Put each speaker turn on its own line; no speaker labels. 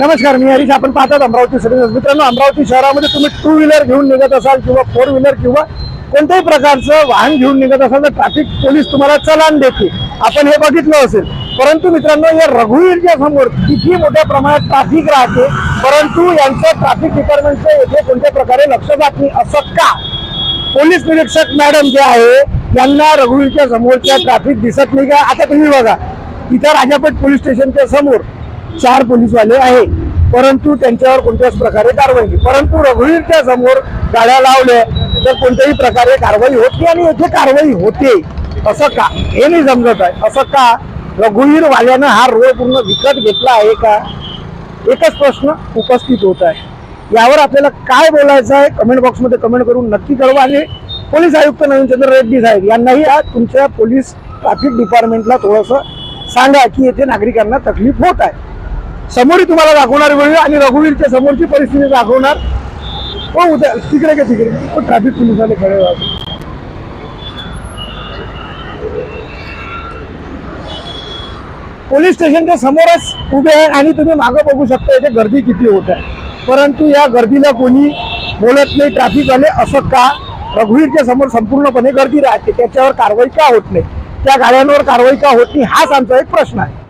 नमस्कार मी हरीश. आपण पाहतात अमरावती सर्व्हिस मित्रांनो अमरावती शहरामध्ये तुम्ही टू व्हीलर घेऊन निघत असाल किंवा फोर व्हीलर किंवा कोणत्याही प्रकारचं वाहन घेऊन निघत असाल तर ट्रॅफिक पोलीस तुम्हाला चलान देते आपण हे बघितलं असेल. परंतु मित्रांनो या रघुवीरच्या समोर किती मोठ्या प्रमाणात ट्रॅफिक राहते परंतु यांचं ट्रॅफिक डिपार्टमेंटचं येथे कोणत्या प्रकारे लक्ष जात नाही असं का? पोलीस निरीक्षक मॅडम जे आहे यांना रघुवीरच्या समोरच्या ट्रॅफिक दिसत नाही का? आता तुम्ही बघा इथं राजापेठ पोलीस स्टेशनच्या समोर चार पोलीसवाले आहे. परंतु त्यांच्यावर कोणत्याच प्रकारे कारवाई नाही. परंतु रघुवीरच्या समोर गाड्या लावल्या तर कोणत्याही प्रकारे कारवाई होत नाही आणि येथे कारवाई होते. असं का? हे नाही समजत आहे. असं का? रघुवीरवाल्यानं हा रोड पूर्ण विकत घेतला आहे का? एकच प्रश्न उपस्थित होत आहे. यावर आपल्याला काय बोलायचं आहे? कमेंट बॉक्समध्ये कमेंट करून नक्की कळवा आणि पोलीस आयुक्त नवीनचंद्र रेड्डी साहेब यांनाही आज तुमच्या पोलीस ट्रॅफिक डिपार्टमेंटला थोडंसं सांगा की येथे नागरिकांना तकलीफ होत आहे. समोरही तुम्हाला दाखवणार वेळ आणि रघुवीरच्या समोरची परिस्थिती दाखवणार. हो उद्या तिकडे का तिकडे ट्रॅफिक पोलिसवाले हो, खडे खरे पोलीस स्टेशनच्या समोरच उभे आहे आणि तुम्ही मागं बघू शकता इथे गर्दी किती होत आहे. परंतु या गर्दीला कोणी बोलत नाही ट्रॅफिक आले असं का? रघुवीरच्या समोर संपूर्णपणे गर्दी राहते. त्याच्यावर कारवाई का होत नाही? त्या गाड्यांवर कारवाई का होत नाही? हाच आमचा एक प्रश्न आहे.